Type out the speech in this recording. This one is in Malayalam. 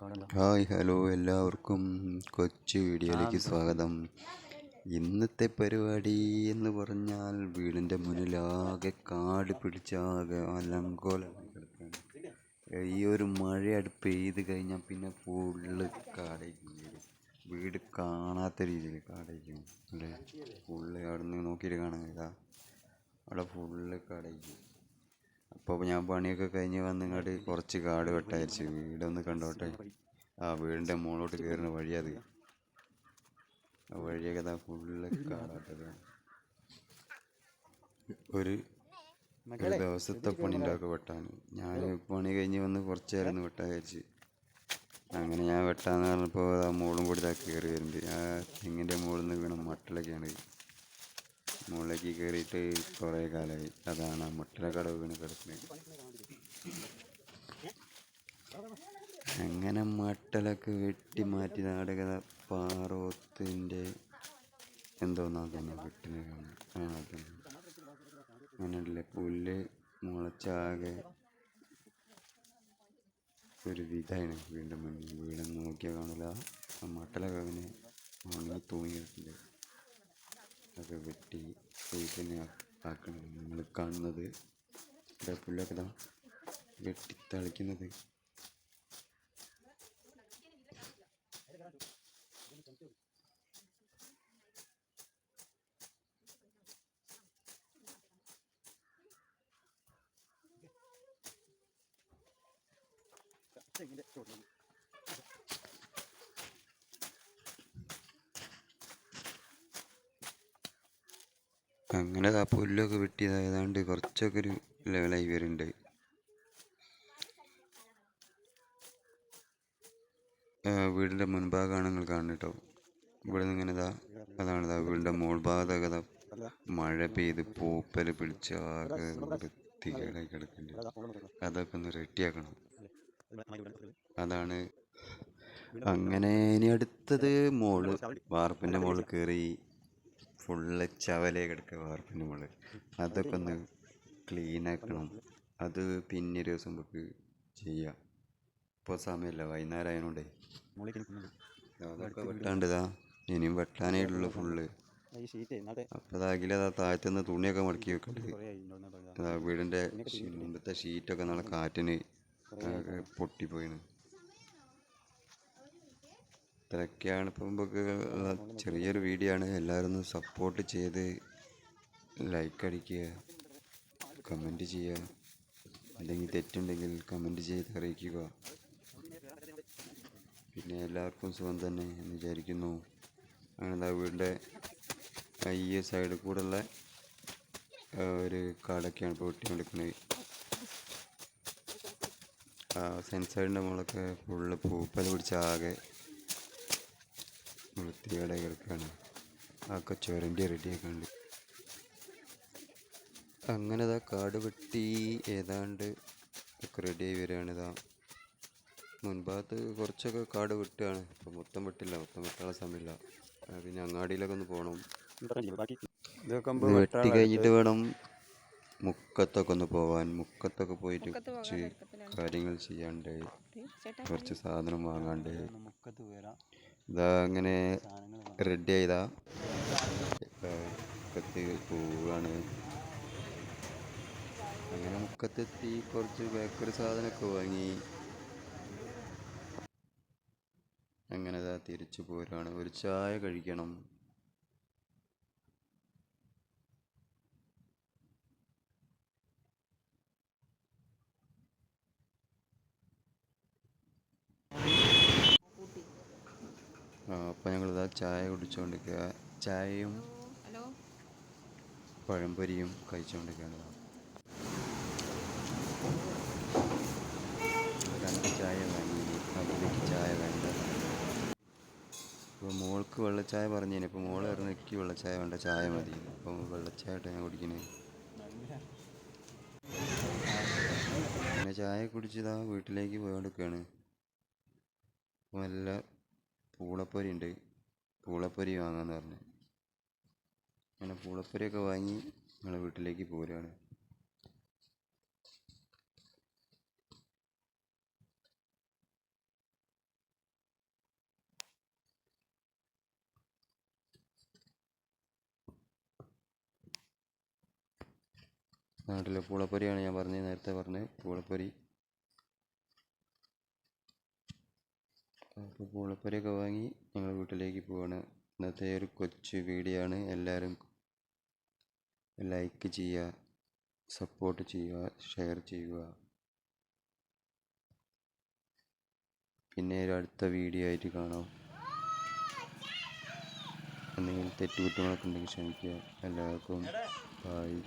ഹായ് ഹലോ എല്ലാവർക്കും കൊച്ചു വീഡിയോയിലേക്ക് സ്വാഗതം. ഇന്നത്തെ പരിപാടി എന്ന് പറഞ്ഞാൽ വീടിന്റെ മുന്നിലാകെ കാട് പിടിച്ചാകെ അലങ്കോലമായി കിടക്കുകയാണ്. ഈ ഒരു മഴയായിട്ട് പെയ്ത് കഴിഞ്ഞാൽ പിന്നെ ഫുള്ള് കാടായിരിക്കും വീട് വീട് കാണാത്ത രീതിയിൽ കാടായിരിക്കും അല്ലേ? ഫുള്ള് അവിടെ നിന്ന് നോക്കിയിട്ട് കാണാൻ ഇതാ അവിടെ ഫുള്ള് കാടായിരിക്കും അപ്പോൾ ഞാൻ പണിയൊക്കെ കഴിഞ്ഞ് വന്നിങ്ങോട്ട് കുറച്ച് കാട് വെട്ടായിരിച്ചു. വീടൊന്ന് കണ്ടോട്ടെ. ആ വീടിന്റെ മുകളിലോട്ട് കയറുന്ന വഴി അത്. ആ വഴിയൊക്കെ ഇതാ ഫുള്ള് കാടാട്ടത് ഒരു ഒരു ദിവസത്തെ പണി ഉണ്ടാക്കുക വെട്ടാൻ. ഞാൻ പണി കഴിഞ്ഞ് വന്ന് കുറച്ച് നേരം വെട്ടാൻ അങ്ങനെ ഞാൻ വെട്ടാന്ന് പറഞ്ഞപ്പോൾ ആ മോളും കൂടി ഇതാ കയറി വരുന്നുണ്ട് ആ തെങ്ങിന്റെ മുകളിൽ നിന്ന് വീണ മട്ടലൊക്കെയാണ് മുകളിലേക്ക് കയറിയിട്ട് കുറേ കാലമായി അതാണ് ആ മുട്ടലക്കടവ് വീണ് കിടക്കുന്നത്. അങ്ങനെ മട്ടലൊക്കെ വെട്ടി മാറ്റി നാടക പാറോത്തിന്റെ എന്തോന്നാ തന്നെ വെട്ടിനെ അങ്ങനെയല്ലേ പുല്ല് മുളച്ചാകെ ഒരു വിധമാണ് വീണ്ടും മുന്നിൽ വീണ്ടും നോക്കിയാൽ കാണില്ല മട്ടലൊക്കെ അങ്ങനെ ഉണങ്ങി തൂങ്ങി കിടക്കില്ല ഒക്കെ വെട്ടി വീട്ടിനെ ആക്കണം നമ്മൾ കാണുന്നത് ഇവിടെ പുല്ലൊക്കെ ഇതാ വെട്ടി തളിക്കുന്നത്. അങ്ങനെ ആ പുല്ലൊക്കെ വെട്ടിയതായതാണ്ട് കുറച്ചൊക്കെ ഒരു ലെവലായി വരുന്നുണ്ട്. വീടിന്റെ മുൻഭാഗമാണ് നിങ്ങൾ കാണുന്നത് കേട്ടോ. ഇവിടെ നിന്ന് ഇങ്ങനെ ഇതാ അതാണ് ഇതാ വീടിന്റെ മോൾ ഭാഗത്തൊക്കെ ഇതാ മഴ പെയ്ത് പൂപ്പൽ പിടിച്ച് ആകെ വൃത്തികേടായി കിടക്കുന്നുണ്ട്. അതൊക്കെ ഒന്ന് റെഡിയാക്കണം. അതാണ്. അങ്ങനെ ഇനി അടുത്തത് മോൾ വാർപ്പിന്റെ മോൾ കയറി ഫുള്ള് ചവലേ കിടക്കുക വാർപ്പിന്റെ മുകളിൽ അതൊക്കെ ഒന്ന് ക്ലീൻ ആക്കണം. അത് പിന്നെ ഒരു ദിവസം നമുക്ക് ചെയ്യാം. ഇപ്പോൾ സമയമില്ല. വൈകുന്നേരം ആയതുകൊണ്ടേ അതൊക്കെ വെട്ടാണ്ടിതാ ഇനിയും വെട്ടാനേ ഉള്ളൂ ഫുള്ള് അപ്പോൾ അതാകില്ല അതാ താഴത്തുനിന്ന് തുണിയൊക്കെ മടക്കി വെക്കുന്നുണ്ട് വീടിന്റെ മുമ്പത്തെ ഷീറ്റൊക്കെ നല്ല കാറ്റിന് പൊട്ടിപ്പോയിന്. ഇത്രയൊക്കെയാണ് ഇപ്പം നമുക്ക് ചെറിയൊരു വീഡിയോ ആണ്. എല്ലാവരും ഒന്ന് സപ്പോർട്ട് ചെയ്ത് ലൈക്ക് അടിക്കുക കമന്റ് ചെയ്യുക. എന്തെങ്കിലും തെറ്റുണ്ടെങ്കിൽ കമന്റ് ചെയ്ത് അറിയിക്കുക. പിന്നെ എല്ലാവർക്കും സുഖം തന്നെ എന്ന് വിചാരിക്കുന്നു. അങ്ങനെ ദാ വീടിന്റെ ഈ സൈഡിൽ കൂടെയുള്ള ഒരു കാടൊക്കെയാണ് ഇപ്പോൾ വെട്ടിക്കൊണ്ടിരിക്കുന്നത്. സെൻസൈഡിന്റെ മുകളൊക്കെ ഫുള്ള് പൂപ്പൽ പിടിച്ച ആകെ വൃത്തികേടെ കിടക്കുകയാണ്. ആക്കെ ചുരണ്ടി റെഡിയൊക്കെ ഉണ്ട് അങ്ങനെ ഇതാ കാട് വെട്ടി ഏതാണ്ട് ഒക്കെ റെഡിയായി വരികയാണ് ഇതാ മുൻഭാഗത്ത് കുറച്ചൊക്കെ കാട് വെട്ടുകയാണ്. ഇപ്പം മൊത്തം വെട്ടില്ല മൊത്തം വെട്ടാനുള്ള സമയമില്ല. ആ, പിന്നെ അങ്ങാടിയിലൊക്കെ ഒന്ന് പോകണം ഇത്രയും ബാക്കി ഇത് വെട്ടി കഴിഞ്ഞിട്ട് വേണം മുക്കത്തൊക്കെ ഒന്ന് പോവാൻ. മുക്കത്തൊക്കെ പോയിട്ട് കുറച്ച് കാര്യങ്ങൾ ചെയ്യാണ്ട് കുറച്ച് സാധനം വാങ്ങാണ്ട് മുക്കത്ത് വരാം ഇതാ അങ്ങനെ റെഡി ആയതാ. മുക്കത്ത് പോവാണ്. അങ്ങനെ മുക്കത്തെത്തി കുറച്ച് ബേക്കറി സാധനമൊക്കെ വാങ്ങി. അങ്ങനെ ഇതാ തിരിച്ചു പോരാണ് ഒരു ചായ കഴിക്കണം. ഞങ്ങൾ ഞങ്ങളിതാ ചായ കുടിച്ചുകൊണ്ടിരിക്കുക ചായയും പഴംപൊരിയും കഴിച്ചുകൊണ്ടിരിക്കുകയാണ് രണ്ട് ചായ വാങ്ങി അതിലേക്ക് ചായ വേണ്ട. ഇപ്പോൾ മോൾക്ക് വെള്ളച്ചായ പറഞ്ഞു ഇപ്പോൾ മോൾ പറഞ്ഞു എനിക്ക് വെള്ളച്ചായ വേണ്ട ചായ മതി. അപ്പം വെള്ളച്ചായ ആയിട്ട് ഞാൻ കുടിക്കണേ. പിന്നെ ചായ കുടിച്ചതാ വീട്ടിലേക്ക് പോയോണ്ടിരിക്കുകയാണ് അപ്പോൾ നല്ല പൂളപ്പൊരി ഉണ്ട് പൂളപ്പൊരി വാങ്ങാമെന്ന് പറഞ്ഞു. അങ്ങനെ പൂളപ്പൊരിയൊക്കെ വാങ്ങി ഞങ്ങൾ വീട്ടിലേക്ക് പോരുകയാണ് നാട്ടിലെ പൂളപ്പൊരിയാണ് ഞാൻ പറഞ്ഞത് നേരത്തെ പറഞ്ഞത് പൂളപ്പൊരി. അപ്പോൾ പൂളപ്പൊരിയൊക്കെ വാങ്ങി ഞങ്ങൾ വീട്ടിലേക്ക് പോവാണ്. ഇന്നത്തെ ഒരു കൊച്ചു വീഡിയോ ആണ്. എല്ലാവരും ലൈക്ക് ചെയ്യുക സപ്പോർട്ട് ചെയ്യുക ഷെയർ ചെയ്യുക. പിന്നെ ഒരു അടുത്ത വീഡിയോ ആയിട്ട് കാണാം. എന്തെങ്കിലും തെറ്റുകുറ്റങ്ങളൊക്കെ ഉണ്ടെങ്കിൽ ക്ഷമിക്കുക. എല്ലാവർക്കും ബായ്